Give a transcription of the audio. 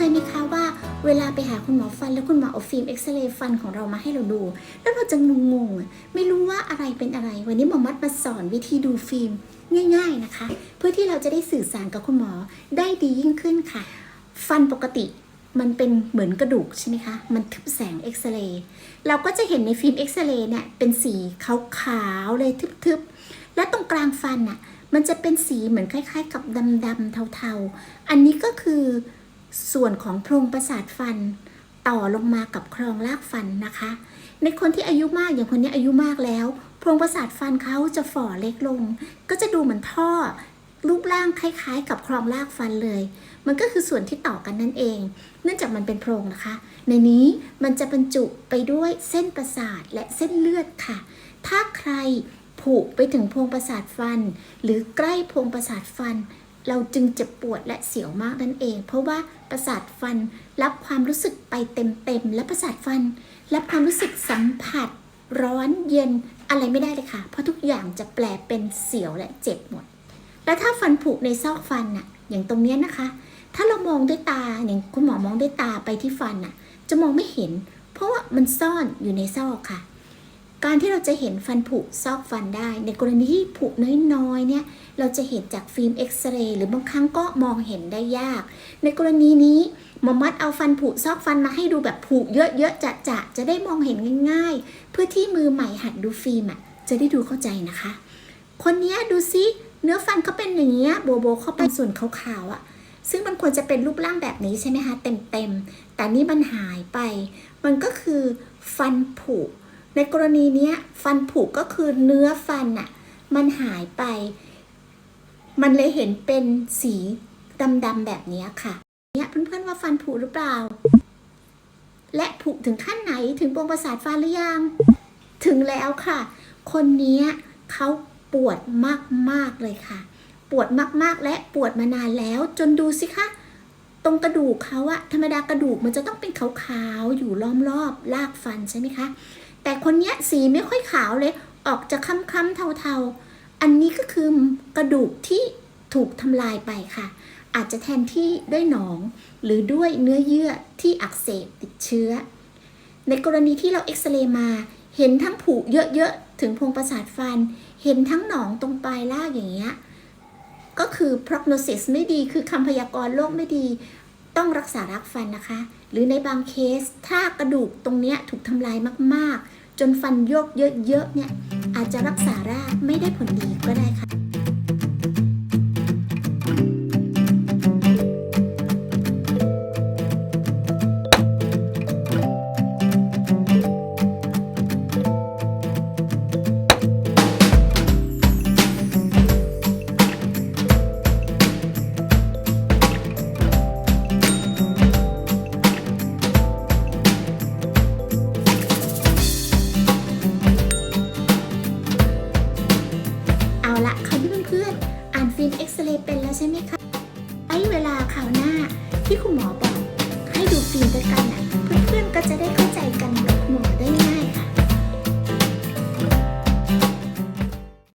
เคยไหมคะว่าเวลาไปหาคุณหมอฟันแล้วคุณหมอเอาฟิล์มเอ็กซเรย์ฟันของเรามาให้เราดู แล้วเราจะงงๆไม่รู้ว่าอะไรเป็นอะไร วันนี้หมอมัดมาสอนวิธีดูฟิล์มง่าย ๆนะคะ เพื่อที่เราจะได้สื่อสารกับคุณหมอได้ดียิ่งขึ้นค่ะ ฟันปกติมันเป็นเหมือนกระดูกใช่ไหมคะ มันทึบแสงเอ็กซเรย์เราก็จะเห็นในฟิล์มเอ็กซเรย์เนี่ยเป็นสีขาวๆเลยทึบๆ และตรงกลางฟันอะมันจะเป็นสีเหมือนคล้าย ๆ กับดำๆเทาๆ อันนี้ก็คือ ส่วนของโพรงประสาทฟัน ต่อลงมากับครงรากฟันนะคะ ในคนที่อายุมากอย่างคนนี้อายุมากแล้ว โพรงประสาทฟันเขาจะฝ่อเล็กลง ก็จะดูเหมือนท่อรูปร่างคล้ายๆ กับครงรากฟันเลย มันก็คือส่วนที่ต่อกันนั่นเอง เนื่องจากมันเป็นโพรงนะคะ ในนี้มันจะบรรจุไปด้วยเส้นประสาทและเส้นเลือดค่ะ ถ้าใครผูกไปถึงโพรงประสาทฟัน หรือใกล้โพรงประสาทฟัน เราจึงเจ็บปวดและเสียวมากนั่นเอง เพราะว่าประสาทฟันรับความรู้สึกไปเต็มๆและประสาทฟันรับความรู้สึกสัมผัส ร้อนเย็นอะไรไม่ได้เลยค่ะ เพราะทุกอย่างจะแปลเป็นเสียวและเจ็บหมด แล้วถ้าฟันผุในซอกฟันน่ะอย่างตรงเนี้ยนะคะ ถ้าเรามองด้วยตาอย่างคุณหมอมองด้วยตาไปที่ฟันน่ะ จะมองไม่เห็น เพราะว่ามันซ่อนอยู่ในซอกค่ะ การที่เราจะเห็นฟันผุซอกฟันได้ ในกรณีที่ผุน้อยๆเนี่ยเราจะเห็นจากฟิล์มเอ็กซเรย์หรือบางครั้งก็มองเห็นได้ยาก ในกรณีนี้หมอมัดเอาฟันผุซอกฟันมาให้ดูแบบผุเยอะๆจะจะๆจะได้มองเห็นง่าย ๆ เพื่อที่มือใหม่หัดดูฟิล์มอะจะได้ดูเข้าใจนะคะ คนนี้ดูซิเนื้อฟันเขาเป็นอย่างเงี้ยโบโบเข้าไปส่วนขาวๆอะ่ะซึ่งมันควรจะเป็นรูปร่างแบบนี้ใช่ไหมคะเต็มๆแต่นี่มันหายไป มันก็คือฟันผุ ในกรณีนี้ฟันผุก็คือเนื้อฟันอะ่ะมันหายไป มันเลยเห็นเป็นสีดำๆแบบนี้ค่ะเนี่ยเพื่อนๆว่าฟันผุหรือเปล่า และผุถึงขั้นไหนถึงปรงประสาทฟันหรือยัง ถึงแล้วค่ะ คนนี้เขาปวดมากๆเลยค่ะ ปวดมากๆและปวดมานานแล้ว จนดูสิคะตรงกระดูกเขาอะธรรมดากระดูกมันจะต้องเป็นขาวๆอยู่ล้อมรอบรากฟันใช่ไหมคะ แต่คนเนี้ยสีไม่ค่อยขาวเลย ออกจะคล้ำๆเทาๆ อันนี้ก็คือกระดูกที่ถูกทำลายไปค่ะ อาจจะแทนที่ด้วยหนอง หรือด้วยเนื้อเยื่อที่อักเสบติดเชื้อ ในกรณีที่เราเอ็กซเรย์มา เห็นทั้งผุเยอะๆ ถึงโพรงประสาทฟัน เห็นทั้งหนองตรงปลายล่างอย่างเงี้ยก็คือ prognosis ไม่ดี คือคำพยากรณ์โรคไม่ดี ต้องรักษารักฟันนะคะ หรือในบางเคสถ้ากระดูกตรงเนี้ยถูกทำลายมากๆ จนฟันโยกเยอะๆเนี่ยอาจจะรักษารากไม่ได้ผลดีก็ได้ค่ะ ฟิล์มเอ็กซเรย์เป็นแล้วใช่ไหมคะไอ้เวลาคราวหน้าที่คุณหมอบอก